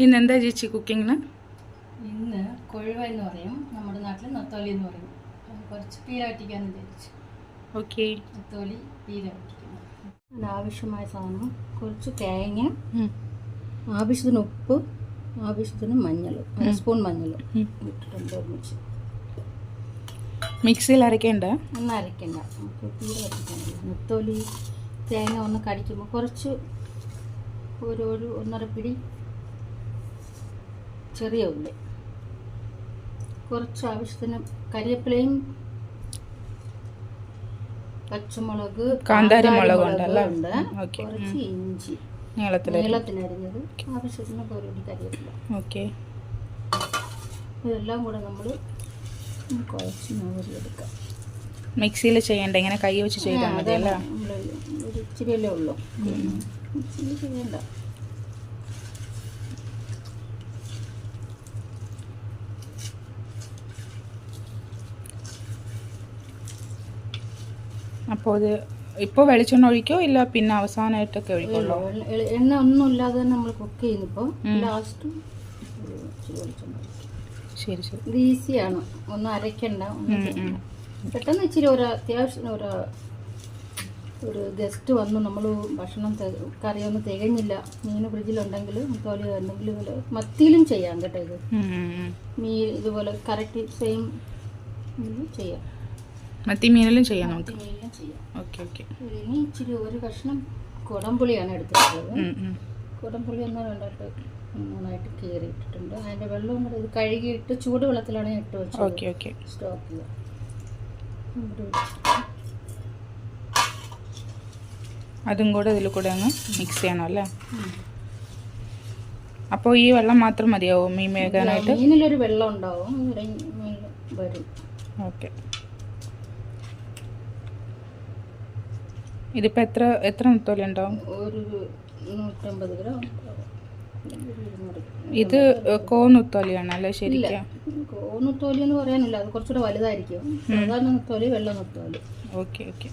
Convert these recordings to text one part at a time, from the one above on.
ഇന്ന് എന്താ ചേച്ചി കുക്കിങ്ങിന്? ഇന്ന് കൊഴുവ എന്ന് പറയും. നമ്മുടെ നാട്ടിൽ നത്തോലി എന്ന് പറയും. കുറച്ച് പീര വറ്റിക്കാന്ന് വിചാരിച്ചു. ഓക്കെ. നത്തോലി പീര വറ്റിക്കുന്നു ആവശ്യമായ സാധനം. കുറച്ച് തേങ്ങ ആവശ്യത്തിന് ഉപ്പ് ആവശ്യത്തിന് മഞ്ഞൾ അര സ്പൂൺ മഞ്ഞൾ ഇട്ടിട്ടുണ്ട് ഒരുമിച്ച്. മിക്സിയിൽ അരയ്ക്കേണ്ട? ഒന്ന് അരയ്ക്കണ്ട. നമുക്ക് പീര നത്തോലി തേങ്ങ ഒന്ന് കടിക്കുമ്പോൾ കുറച്ച് ഒരു ഒരു ഒന്നര പിടി ചെറിയ ഉള്ളി കുറച്ച് ആവശ്യത്തിന് കരിവേപ്പിലയും പച്ചമുളക് കാന്താരി മുളക്? ഉണ്ട്. കുറച്ച് ഇഞ്ചി. നീളത്തിനരിഞ്ഞത് ആവശ്യത്തിന് ഒരു കരിവേപ്പില ഓക്കെ. ഇതെല്ലാം കൂടെ നമ്മൾ കുഴച്ച് നവരിയെടുക്കാം മിക്സിയിൽ ചെയ്യണ്ട ഇങ്ങനെ കൈ വെച്ച് ചെയ്താൽ മതി അല്ലേ നമ്മൾ ഒരു ഇച്ചിരിയല്ലേ ഉള്ളൂ. ഇച്ചിരി ചെയ്യണ്ട. അപ്പോൾ ഇത് ഇപ്പോൾ വെളിച്ചെണ്ണ ഒഴിക്കോ ഇല്ല പിന്നെ അവസാനമായിട്ടൊക്കെ ഒഴിക്കുള്ളൂ? എണ്ണ ഒന്നും ഇല്ലാതെ തന്നെ നമ്മൾ കുക്ക് ചെയ്യുന്നിപ്പോൾ ലാസ്റ്റ് ശരി ശരി. ഇത് ഈസിയാണ് ഒന്നും അരയ്ക്കണ്ട. പെട്ടെന്ന് ഇച്ചിരി ഒരു അത്യാവശ്യം ഒരു ഒരു ഗസ്റ്റ് വന്ന്. നമ്മൾ ഭക്ഷണം കറിയൊന്നും തികഞ്ഞില്ല. മീൻ ഫ്രിഡ്ജിലുണ്ടെങ്കിൽ തോലി എന്തെങ്കിലും മത്തിയിലും ചെയ്യാം കേട്ടോ ഇത്. മീൻ ഇതുപോലെ കറക്റ്റ് സെയിം ചെയ്യാം. മത്തി മീനിലും ചെയ്യാം. നമുക്ക് ഓക്കെ ഓക്കെ. ഇനി ഇച്ചിരി ഒരു കഷ്ണം കുടംപുളിയാണ് എടുത്തിട്ടുള്ളത്. കുടംപുളി ഒന്ന് രണ്ടായിട്ട് നന്നായിട്ട് കീറി ഇട്ടിട്ടുണ്ട് അതിന്റെ വെള്ളം കൂടെ ഇത് കഴുകിയിട്ട് ചൂടുവെള്ളത്തിലാണ് ഞാൻ ഇട്ട് വെച്ചത്. Okay okay. സ്റ്റോക്ക് അതും കൂടെ ഇതിൽ കൂടെ അങ്ങ് മിക്സ് ചെയ്യണം അല്ലേ. അപ്പോൾ ഈ വെള്ളം മാത്രം മതിയാവും മീൻ വേകാനായിട്ട് മീനിലൊരു വെള്ളം ഉണ്ടാവും. വരും. ഓക്കെ. ഇതിപ്പോൾ എത്ര എത്ര മുത്തോലി ഉണ്ടാവും ഒരു നൂറ്റമ്പത് ഗ്രാം. ഇത് കോന്നുത്തോലിയാണ് അല്ലെ ശരിക്കും. കോന്നുത്തോലി എന്ന് പറയാനില്ല. അത് കുറച്ചുകൂടെ വലുതായിരിക്കും. സാധാരണ നുത്തോലി വെള്ള നുത്തോലി ഓക്കെ ഓക്കെ.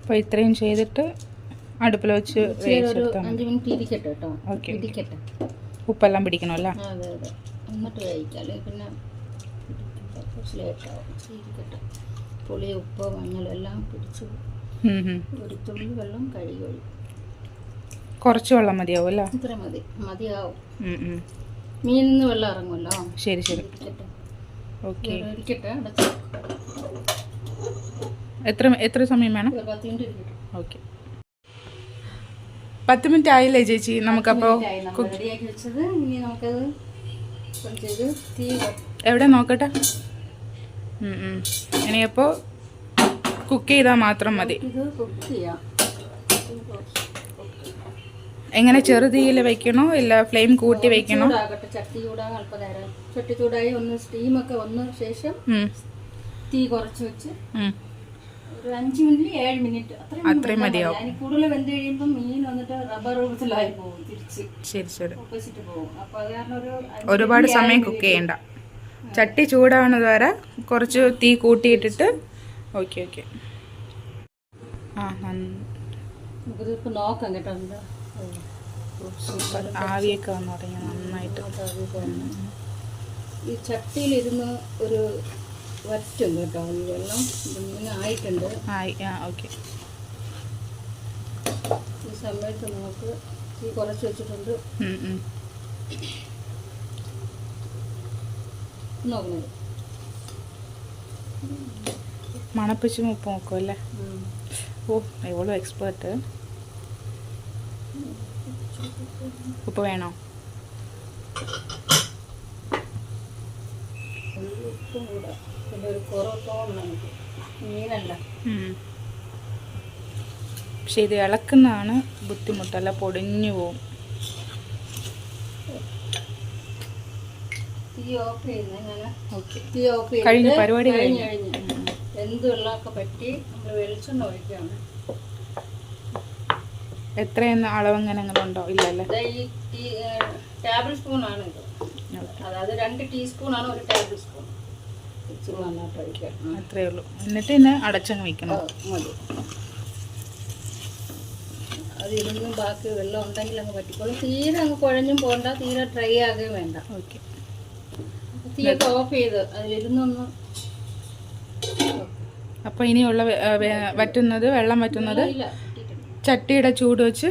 അപ്പോൾ ഇത്രയും ചെയ്തിട്ട് അടുപ്പിൽ വെച്ച് അഞ്ച് മിനിറ്റ് ഇരിക്കട്ടെ കേട്ടോ. ഇരിക്കട്ടെ. ഉപ്പെല്ലാം പിടിക്കണമല്ല? അതെ എന്നിട്ട് പിന്നെ. കുറച്ച് ലേറ്റാവും പുളി ഉപ്പ് മഞ്ഞൾ എല്ലാം പിടിച്ച് ഒരു തുള്ളി വെള്ളം കഴുകി ഒഴിക്കും. കുറച്ച് വെള്ളം മതിയാവും അല്ലേ? ഇത്ര മതി. മതിയാവും. മീനിൽ നിന്ന് വെള്ളം ഇറങ്ങുമല്ലോ? ശരി ശരി. ഓക്കെ. ഇരിക്കട്ടെ അടച്ച്. എത്ര എത്ര സമയം വേണം? ഓക്കെ. പത്ത് മിനിറ്റ് ആയില്ലേ ചേച്ചി നമുക്കപ്പോൾ റെഡിയാക്കി വെച്ചത്. ഇനി നമുക്കത് തീ എവിടെ നോക്കട്ടെ? ഇനിയപ്പോ. ഇനിയപ്പോൾ കുക്ക് ചെയ്താൽ മാത്രം മതി. എങ്ങനെ ചെറുതീയിൽ വെക്കണോ ഇല്ല ഫ്ലെയിം കൂട്ടി വെക്കണോ? ചട്ടി ചൂടാകാൻ അല്പനേരം ചട്ടി ചൂടായി ഒന്ന് സ്റ്റീമൊക്കെ വന്ന ശേഷം തീ കുറച്ച് വെച്ച്. ഒരു അഞ്ച് മിനിറ്റ് ഏഴ് മിനിറ്റ്. അത്രയും മതിയാവും. അതിന് കൂടുതൽ വെന്ത് കഴിയുമ്പോൾ മീൻ വന്നിട്ട് റബ്ബർ പോകും തിരിച്ച്. ശരി ശരി. പോകും. അപ്പോൾ അത് കാരണം ഒരു ഒരുപാട് സമയം കുക്ക് ചെയ്യണ്ട. ചട്ടി ചൂടാവുന്നത് വരെ കുറച്ച് തീ കൂട്ടിയിട്ടിട്ട് ഓക്കെ ഓക്കെ ആ നന്ന- നമുക്കിത് ഇപ്പൊ നോക്കാം കേട്ടോ എന്താ. സൂപ്പർ ആവിയൊക്കെ വന്നു തുടങ്ങി നന്നായിട്ട്. ഈ ചട്ടിയിലിരുന്ന് ഒരു വറ്റും കേട്ടോ ഈ വെള്ളം ഇത് ആയിട്ടുണ്ട്. ആയി ആ ഓക്കെ. ഈ സമയത്ത് നമുക്ക് തീ കുറച്ച് വെച്ചിട്ടുണ്ട്. നോക്കുന്നത് മണപ്പിച്ച് ഉപ്പ് നോക്കും അല്ലേ? ഓ എവളും എക്സ്പേർട്ട് ഉപ്പ് വേണോ? ഉപ്പും കൂടെ. പിന്നെ ഒരു കുറവത്തോളം നമുക്ക്. മീനല്ല. പക്ഷെ ഇത് ഇളക്കുന്നതാണ് ബുദ്ധിമുട്ടല്ല പൊടിഞ്ഞു പോവും. കഴിഞ്ഞു, പരിപാടി കഴിഞ്ഞു. എന്ത് വെള്ളമൊക്കെ പറ്റി നമ്മൾ വെളിച്ചെണ്ണ ഒഴിക്കുകയാണ്. എത്രയെന്ന് അളവ് അങ്ങനെ അങ്ങനെ ഉണ്ടോ? ഇല്ലല്ലേ? ടേബിൾ സ്പൂൺ ആണ് ഇത് അതായത് രണ്ട് ടീസ്പൂൺ ആണ് ഒരു ടേബിൾ സ്പൂൺ. ഇച്ചിരി നന്നായിട്ട്. അത്രേ ഉള്ളൂ. എന്നിട്ട് പിന്നെ അടച്ചങ്ങ് വയ്ക്കണം മതി. അതിരുന്നും ബാക്കി വെള്ളം ഉണ്ടെങ്കിൽ അങ്ങ് പറ്റിക്കോളും തീരെ അങ്ങ് കുഴഞ്ഞും പോകണ്ട തീരെ ഡ്രൈ ആകുകയും വേണ്ട. ഓക്കെ. തീയൊക്കെ ഓഫ് ചെയ്ത് അതിലിരുന്നൊന്ന് അപ്പോൾ ഇനിയുള്ള വറ്റുന്നത് വെള്ളം വറ്റുന്നത്. ചട്ടിയുടെ ചൂട് വെച്ച്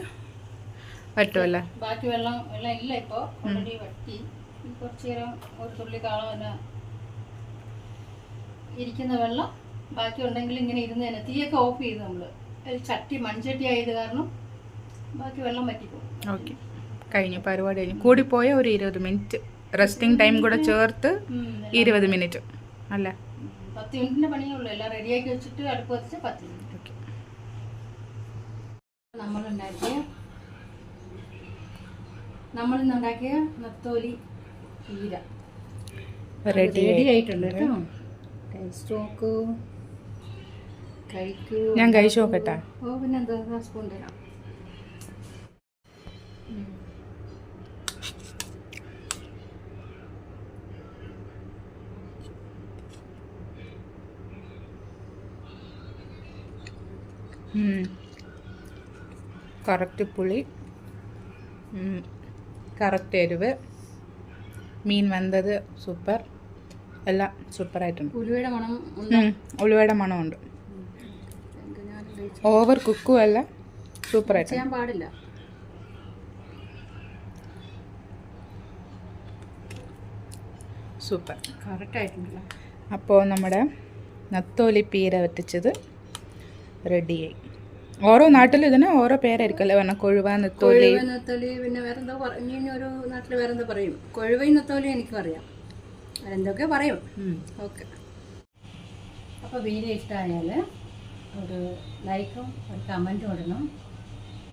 വറ്റുമല്ലേ ബാക്കി വെള്ളം വെള്ളം ഇല്ല ഇപ്പോൾ ഓൾറെഡി വറ്റി. കുറച്ച് നേരം ഒരു തുള്ളി കാളം തന്നെ ഇരിക്കുന്ന വെള്ളം ബാക്കി ഉണ്ടെങ്കിൽ ഇങ്ങനെ ഇരുന്ന് തന്നെ തീയൊക്കെ ഓഫ് ചെയ്ത് നമ്മൾ ചട്ടി മൺചട്ടി ആയത് കാരണം ബാക്കി വെള്ളം പറ്റിപ്പോകും ഓക്കെ കഴിഞ്ഞു പരിപാടി കഴിഞ്ഞു കൂടിപ്പോയ ഒരു ഇരുപത് മിനിറ്റ്. റെസ്റ്റിംഗ് ടൈം കൂടെ ചേർത്ത് ഇരുപത് മിനിറ്റ്. അല്ല? പത്ത് മിനിറ്റിന്റെ പണിയേ ഉള്ളൂ എല്ലാം റെഡിയാക്കി വെച്ചിട്ട് അടുപ്പ് വെച്ച് പത്ത് മിനിറ്റ്. ഓക്കെ നമ്മളുണ്ടാക്കിയ നമ്മളിന്നുണ്ടാക്കിയ നത്തോലി ചീര റെഡി റെഡി ആയിട്ടുണ്ട് കേട്ടോ. ടേസ്റ്റ് നോക്കൂ കഴിക്കൂ ഞാൻ കഴിച്ചു നോക്കട്ടെ. ഓ പിന്നെ എന്താ സ്പൂൺ തരാം കറക്റ്റ് പുളി. കറക്റ്റ് എരിവ്. മീൻ വെന്തത് സൂപ്പർ. എല്ലാം സൂപ്പറായിട്ടുണ്ട്. ഉലുവയുടെ മണം ഉലുവയുടെ മണമുണ്ട്. ഓവർ കുക്കും അല്ല സൂപ്പറായിട്ടുണ്ട്. ഞാൻ പാടില്ല. സൂപ്പർ. കറക്റ്റായിട്ടുണ്ടല്ലോ അപ്പോൾ നമ്മുടെ നത്തോലി പീര വറ്റിച്ചത് റെഡിയായി. ഓരോ നാട്ടിലും ഇതിന് ഓരോ പേരായിരിക്കും അല്ലേ പറഞ്ഞ കൊഴുവ നത്തോലി. നത്തോലി പിന്നെ വേറെന്തോ പറഞ്ഞു ഇനി ഒരു നാട്ടിൽ വേറെന്തോ പറയും. കൊഴുവൈ നത്തോലി എനിക്കും അറിയാം. അതെന്തൊക്കെ പറയും. ഓക്കെ. അപ്പോൾ വീഡിയോ ഇഷ്ടമായാൽ ഒരു ലൈക്കും ഒരു കമന്റും ഇടണം.